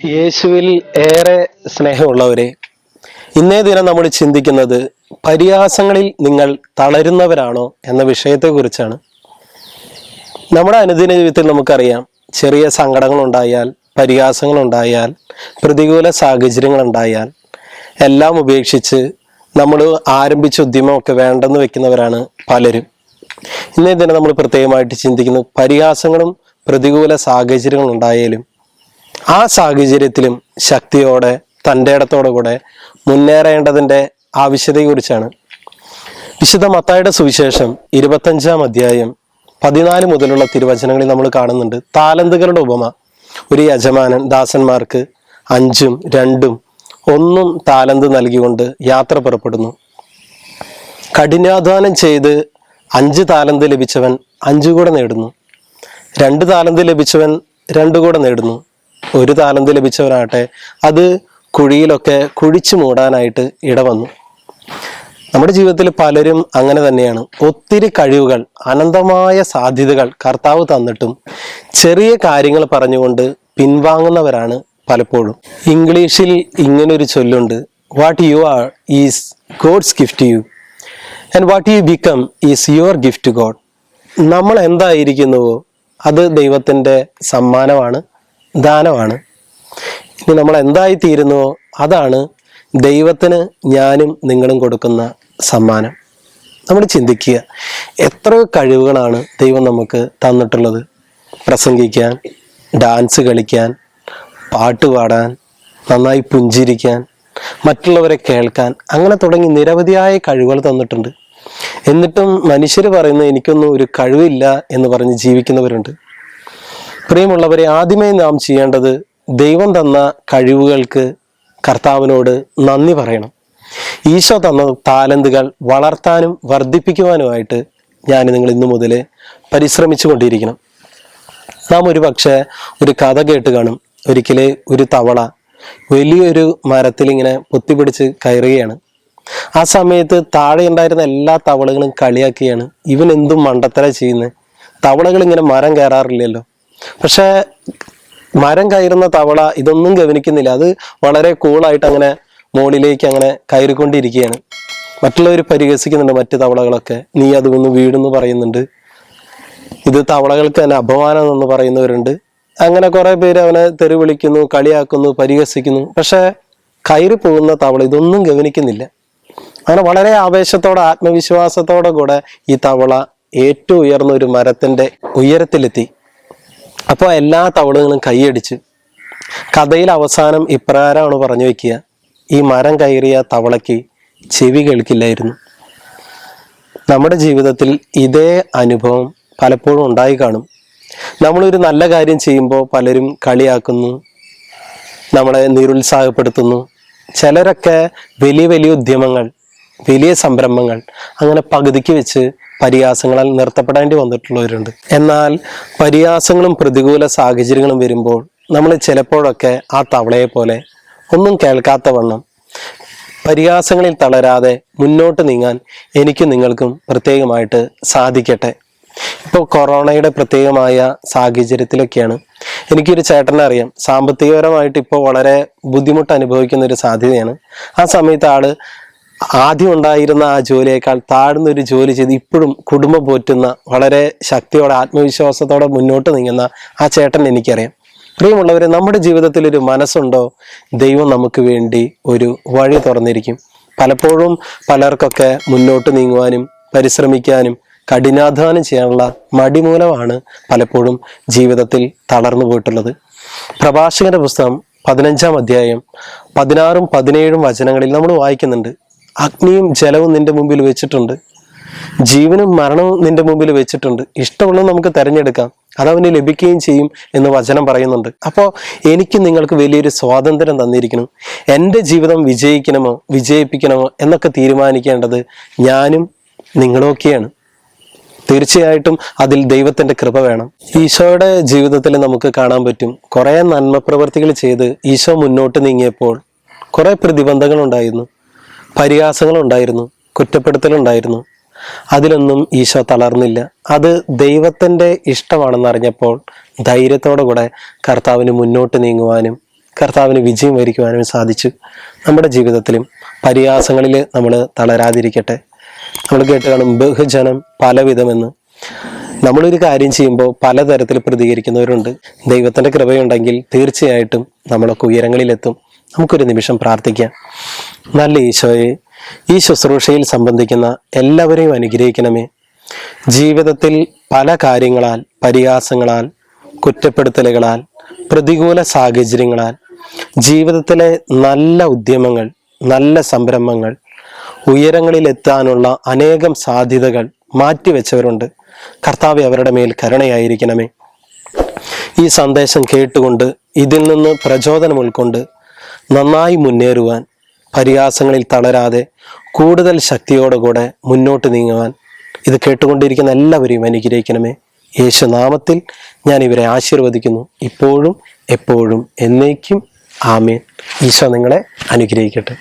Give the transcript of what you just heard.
യേശുവിൽ ഏറെ സ്നേഹമുള്ളവരെ ഇന്നേ ദിനം നമ്മൾ ചിന്തിക്കുന്നത് പരിഹാസങ്ങളിൽ നിങ്ങൾ തളരുന്നവരാണോ എന്ന വിഷയത്തെക്കുറിച്ചാണ്. നമ്മുടെ അനുദിന ജീവിതത്തിൽ നമുക്കറിയാം ചെറിയ പരിഹാസങ്ങൾ ഉണ്ടായാൽ പ്രതികൂല സാഹചര്യങ്ങൾ ഉണ്ടായാൽ എല്ലാം ഉപേക്ഷിച്ച് നമ്മൾ ആരംഭിച്ച ഉദ്യമമൊക്കെ വേണ്ടെന്ന് വെക്കുന്നവരാണ് പലരും. ഇന്നേ ദിനം നമ്മൾ പ്രത്യേകമായിട്ട് ചിന്തിക്കുന്നു പരിഹാസങ്ങളും പ്രതികൂല സാഹചര്യങ്ങളും ഉണ്ടായാലും ആ സാഹചര്യത്തിലും ശക്തിയോടെ തന്റെ ഇടത്തോടെ കൂടെ മുന്നേറേണ്ടതിന്റെ ആവശ്യതയെക്കുറിച്ചാണ്. വിശുദ്ധ മത്തായുടെ സുവിശേഷം ഇരുപത്തഞ്ചാം അധ്യായം പതിനാല് മുതലുള്ള തിരുവചനങ്ങളിൽ നമ്മൾ കാണുന്നുണ്ട്. താലന്തുകളുടെ ഉപമ. ഒരു യജമാനൻ ദാസന്മാർക്ക് അഞ്ചും രണ്ടും ഒന്നും താലന്ത് നൽകിക്കൊണ്ട് യാത്ര പുറപ്പെടുന്നു. കഠിനാധ്വാനം ചെയ്ത് അഞ്ച് താലന്ത് ലഭിച്ചവൻ അഞ്ചു കൂടെ നേടുന്നു. രണ്ട് താലന്ത് ലഭിച്ചവൻ രണ്ടു കൂടെ നേടുന്നു. ഒരു താലന്ത് ലഭിച്ചവനാകട്ടെ അത് കുഴിയിലൊക്കെ കുഴിച്ചു മൂടാനായിട്ട് ഇടവന്നു. നമ്മുടെ ജീവിതത്തിൽ പലരും അങ്ങനെ തന്നെയാണ്. ഒത്തിരി കഴിവുകൾ അനന്തമായ സാധ്യതകൾ കർത്താവ് തന്നിട്ടും ചെറിയ കാര്യങ്ങൾ പറഞ്ഞുകൊണ്ട് പിൻവാങ്ങുന്നവരാണ് പലപ്പോഴും. ഇംഗ്ലീഷിൽ ഇങ്ങനൊരു ചൊല്ലുണ്ട് what you are is God's gift you and what you become is your gift God നമ്മൾ എന്തായിരിക്കുന്നുവോ അത് ദൈവത്തിന്റെ സമ്മാനമാണ്. ദാനമാണ്. ഇനി നമ്മൾ എന്തായി തീരുന്നുവോ അതാണ് ദൈവത്തിന് ഞാനും നിങ്ങളും കൊടുക്കുന്ന സമ്മാനം. നമ്മൾ ചിന്തിക്കുക എത്ര കഴിവുകളാണ് ദൈവം നമുക്ക് തന്നിട്ടുള്ളത്? പ്രസംഗിക്കാൻ ഡാൻസ് കളിക്കാൻ പാട്ട് പാടാൻ നന്നായി പുഞ്ചിരിക്കാൻ മറ്റുള്ളവരെ കേൾക്കാൻ അങ്ങനെ തുടങ്ങി നിരവധിയായ കഴിവുകൾ തന്നിട്ടുണ്ട്. എന്നിട്ടും മനുഷ്യർ പറയുന്നത് എനിക്കൊന്നും ഒരു കഴിവില്ല എന്ന് പറഞ്ഞ് ജീവിക്കുന്നവരുണ്ട്. പ്രിയമുള്ളവരെ ആദ്യമേ നാം ചെയ്യേണ്ടത് ദൈവം തന്ന കഴിവുകൾക്ക് കർത്താവിനോട് നന്ദി പറയണം. ഈശോ തന്ന താലന്തുകൾ വളർത്താനും വർദ്ധിപ്പിക്കുവാനുമായിട്ട് ഞാൻ നിങ്ങൾ ഇന്നു മുതൽ പരിശ്രമിച്ചു കൊണ്ടിരിക്കണം. നാം ഒരു പക്ഷേ ഒരു കഥ കേട്ട് കാണും. ഒരിക്കലേ ഒരു തവള വലിയൊരു മരത്തിൽ ഇങ്ങനെ പൊത്തിപ്പിടിച്ച് കയറുകയാണ്. ആ സമയത്ത് താഴെ ഉണ്ടായിരുന്ന എല്ലാ തവളകളും കളിയാക്കുകയാണ്. ഇവൻ എന്തും മണ്ടത്തര ചെയ്യുന്നത് തവളകൾ ഇങ്ങനെ മരം കയറാറില്ലല്ലോ. പക്ഷെ മരം കയറുന്ന തവള ഇതൊന്നും ഗവനിക്കുന്നില്ല. അത് വളരെ കൂളായിട്ട് അങ്ങനെ മുകളിലേക്ക് അങ്ങനെ കയറിക്കൊണ്ടിരിക്കുകയാണ്. മറ്റുള്ളവർ പരിഹസിക്കുന്നുണ്ട് മറ്റ് തവളകളൊക്കെ. നീ അതൊന്ന് വീടെന്ന് പറയുന്നുണ്ട്. ഇത് തവളകൾക്ക് തന്നെ അപമാനം എന്ന് പറയുന്നവരുണ്ട്. അങ്ങനെ കുറെ പേര് അവനെ തെറി വിളിക്കുന്നു കളിയാക്കുന്നു പരിഹസിക്കുന്നു. പക്ഷെ കയറി പോകുന്ന തവള ഇതൊന്നും ഗവനിക്കുന്നില്ല. അങ്ങനെ വളരെ ആവേശത്തോടെ ആത്മവിശ്വാസത്തോടെ കൂടെ ഈ തവള ഏറ്റവും ഉയർന്ന ഒരു മരത്തിന്റെ ഉയരത്തിലെത്തി. അപ്പോൾ എല്ലാ തവളുകളും കൈയടിച്ച് കഥയിൽ അവസാനം ഇപ്രകാരമാണ് പറഞ്ഞു വെക്കുക ഈ മരം കയറിയ തവളയ്ക്ക് ചെവി കേൾക്കില്ലായിരുന്നു. നമ്മുടെ ജീവിതത്തിൽ ഇതേ അനുഭവം പലപ്പോഴും ഉണ്ടായി കാണും. നമ്മളൊരു നല്ല കാര്യം ചെയ്യുമ്പോൾ പലരും കളിയാക്കുന്നു നമ്മളെ നിരുത്സാഹപ്പെടുത്തുന്നു. ചിലരൊക്കെ വലിയ വലിയ ഉദ്യമങ്ങൾ വലിയ സംരംഭങ്ങൾ അങ്ങനെ പകുതിക്ക് വെച്ച് പരിഹാസങ്ങളാൽ നിർത്തപ്പെടേണ്ടി വന്നിട്ടുള്ളവരുണ്ട്. എന്നാൽ പരിയാസങ്ങളും പ്രതികൂല സാഹചര്യങ്ങളും വരുമ്പോൾ നമ്മൾ ചിലപ്പോഴൊക്കെ ആ തവളയെ പോലെ ഒന്നും കേൾക്കാത്ത വണ്ണം പരിഹാസങ്ങളിൽ തളരാതെ മുന്നോട്ട് നീങ്ങാൻ എനിക്കും നിങ്ങൾക്കും പ്രത്യേകമായിട്ട് സാധിക്കട്ടെ. ഇപ്പോൾ കൊറോണയുടെ പ്രത്യേകമായ സാഹചര്യത്തിലൊക്കെയാണ്. എനിക്കൊരു ചേട്ടനെ അറിയാം. സാമ്പത്തികപരമായിട്ട് ഇപ്പോൾ വളരെ ബുദ്ധിമുട്ട് അനുഭവിക്കുന്ന ഒരു സാധ്യതയാണ്. ആ സമയത്ത് ആൾ ആദ്യം ഉണ്ടായിരുന്ന ആ ജോലിയേക്കാൾ താഴ്ന്ന ഒരു ജോലി ചെയ്ത് ഇപ്പോഴും കുടുംബം പോറ്റുന്ന വളരെ ശക്തിയോടെ ആത്മവിശ്വാസത്തോടെ മുന്നോട്ട് നീങ്ങുന്ന ആ ചേട്ടൻ എനിക്കറിയാം. പ്രിയമുള്ളവരെ നമ്മുടെ ജീവിതത്തിൽ ഒരു മനസ്സുണ്ടോ? ദൈവം നമുക്ക് വേണ്ടി ഒരു വഴി തുറന്നിരിക്കും. പലപ്പോഴും പലർക്കൊക്കെ മുന്നോട്ട് നീങ്ങുവാനും പരിശ്രമിക്കാനും കഠിനാധ്വാനം ചെയ്യാനുള്ള മടിമൂലമാണ് പലപ്പോഴും ജീവിതത്തിൽ തളർന്നു പോയിട്ടുള്ളത്. പ്രഭാഷകന്റെ പുസ്തകം പതിനഞ്ചാം അധ്യായം പതിനാറും പതിനേഴും വചനങ്ങളിൽ നമ്മൾ വായിക്കുന്നുണ്ട്. അഗ്നിയും ജലവും നിന്റെ മുമ്പിൽ വെച്ചിട്ടുണ്ട്. ജീവനും മരണവും നിന്റെ മുമ്പിൽ വെച്ചിട്ടുണ്ട്. ഇഷ്ടമുള്ളത് നമുക്ക് തിരഞ്ഞെടുക്കാം. അതവന് ലഭിക്കുകയും ചെയ്യും എന്ന് വചനം പറയുന്നുണ്ട്. അപ്പോൾ എനിക്ക് നിങ്ങൾക്ക് വലിയൊരു സ്വാതന്ത്ര്യം തന്നിരിക്കണം. എന്റെ ജീവിതം വിജയിക്കണമോ വിജയിപ്പിക്കണമോ എന്നൊക്കെ തീരുമാനിക്കേണ്ടത് ഞാനും നിങ്ങളൊക്കെയാണ്. തീർച്ചയായിട്ടും അതിൽ ദൈവത്തിന്റെ കൃപ വേണം. ഈശോയുടെ ജീവിതത്തിൽ നമുക്ക് കാണാൻ പറ്റും. കുറേ നന്മ പ്രവർത്തികൾ ചെയ്ത് ഈശോ മുന്നോട്ട് നീങ്ങിയപ്പോൾ കുറേ പ്രതിബന്ധങ്ങൾ ഉണ്ടായിരുന്നു കുറ്റപ്പെടുത്തലുണ്ടായിരുന്നു. അതിലൊന്നും ഈശോ തളർന്നില്ല. അത് ദൈവത്തിന്റെ ഇഷ്ടമാണെന്ന് അറിഞ്ഞപ്പോൾ ധൈര്യത്തോടു കൂടെ കർത്താവിന് മുന്നോട്ട് നീങ്ങുവാനും കർത്താവിന് വിജയം വരിക്കുവാനും സാധിച്ചു. നമ്മുടെ ജീവിതത്തിലും പരിഹാസങ്ങളിൽ നമ്മൾ തളരാതിരിക്കട്ടെ. നമ്മൾ കേട്ട് കാണും ബഹുജനം പലവിധമെന്ന്. നമ്മളൊരു കാര്യം ചെയ്യുമ്പോൾ പലതരത്തിൽ പ്രതികരിക്കുന്നവരുണ്ട്. ദൈവത്തിന്റെ കൃപയുണ്ടെങ്കിൽ തീർച്ചയായിട്ടും നമ്മളൊക്കെ ഉയരങ്ങളിലെത്തും. നമുക്കൊരു നിമിഷം പ്രാർത്ഥിക്കാം. നല്ല ഈശോയെ ഈ ശുശ്രൂഷയിൽ സംബന്ധിക്കുന്ന എല്ലാവരെയും അനുഗ്രഹിക്കണമേ. ജീവിതത്തിൽ പല കാര്യങ്ങളാൽ പരിഹാസങ്ങളാൽ കുറ്റപ്പെടുത്തലുകളാൽ പ്രതികൂല സാഹചര്യങ്ങളാൽ ജീവിതത്തിലെ നല്ല ഉദ്യമങ്ങൾ നല്ല സംരംഭങ്ങൾ ഉയരങ്ങളിലെത്താനുള്ള അനേകം സാധ്യതകൾ മാറ്റിവെച്ചവരുണ്ട്. കർത്താവ് അവരുടെ മേൽ കരുണയായിരിക്കണമേ. ഈ സന്ദേശം കേട്ടുകൊണ്ട് ഇതിൽ നിന്ന് പ്രചോദനം ഉൾക്കൊണ്ട് നന്നായി മുന്നേറുവാൻ പരിഹാസങ്ങളിൽ തളരാതെ കൂടുതൽ ശക്തിയോടുകൂടെ മുന്നോട്ട് നീങ്ങുവാൻ ഇത് കേട്ടുകൊണ്ടിരിക്കുന്ന എല്ലാവരെയും അനുഗ്രഹിക്കണമേ. യേശു നാമത്തിൽ ഞാൻ ഇവരെ ആശീർവദിക്കുന്നു. ഇപ്പോഴും എപ്പോഴും എന്നേക്കും. ആമേൻ. ഈശോ നിങ്ങളെ അനുഗ്രഹിക്കട്ടെ.